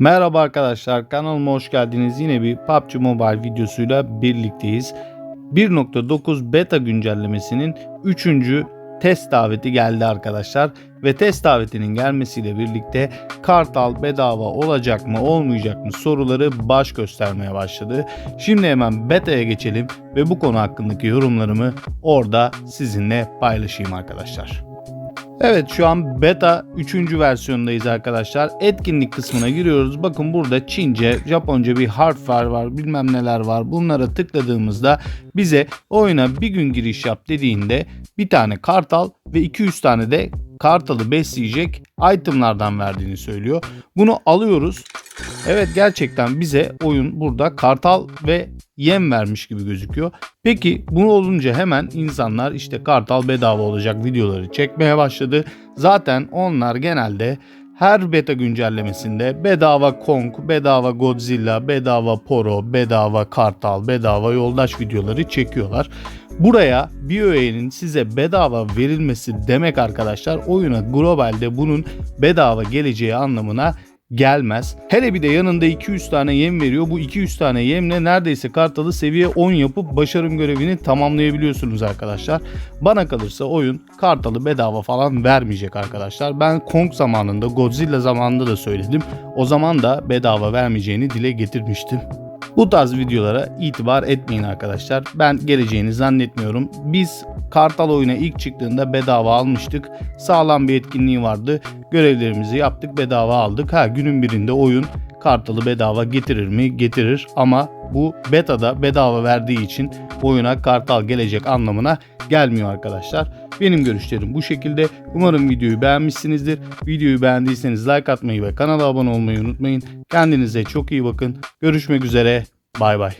Merhaba arkadaşlar kanalıma hoş geldiniz. Yine bir PUBG Mobile videosuyla birlikteyiz. 1.9 beta güncellemesinin 3. test daveti geldi arkadaşlar. Ve test davetinin gelmesiyle birlikte Kartal bedava olacak mı olmayacak mı soruları baş göstermeye başladı. Şimdi hemen beta'ya geçelim ve bu konu hakkındaki yorumlarımı orada sizinle paylaşayım arkadaşlar. Evet şu an beta 3. versiyondayız arkadaşlar. Etkinlik kısmına giriyoruz. Bakın burada Çince, Japonca bir harfler var, bilmem neler var. Bunlara tıkladığımızda bize oyuna bir gün giriş yap dediğinde bir tane kartal ve 200 tane de kartalı besleyecek itemlardan verdiğini söylüyor. Bunu alıyoruz. Evet gerçekten bize oyun burada kartal ve yem vermiş gibi gözüküyor. Peki bunu olunca hemen insanlar işte kartal bedava olacak videoları çekmeye başladı. Zaten onlar genelde her beta güncellemesinde bedava Kong, bedava Godzilla, bedava Poro, bedava Kartal, bedava yoldaş videoları çekiyorlar. Buraya bir öğenin size bedava verilmesi demek arkadaşlar oyuna globalde bunun bedava geleceği anlamına gelmez. Hele bir de yanında 200 tane yem veriyor. Bu 200 tane yemle neredeyse kartalı seviye 10 yapıp başarım görevini tamamlayabiliyorsunuz arkadaşlar. Bana kalırsa oyun kartalı bedava falan vermeyecek arkadaşlar. Ben Kong zamanında Godzilla zamanında da söyledim. O zaman da bedava vermeyeceğini dile getirmiştim. Bu tarz videolara itibar etmeyin arkadaşlar. Ben geleceğini zannetmiyorum. Biz Kartal oyuna ilk çıktığında bedava almıştık. Sağlam bir etkinliği vardı. Görevlerimizi yaptık bedava aldık. Ha günün birinde oyun Kartal'ı bedava getirir mi? Getirir ama bu betada bedava verdiği için oyuna Kartal gelecek anlamına gelmiyor arkadaşlar. Benim görüşlerim bu şekilde. Umarım videoyu beğenmişsinizdir. Videoyu beğendiyseniz like atmayı ve kanala abone olmayı unutmayın. Kendinize çok iyi bakın. Görüşmek üzere. Bay bay.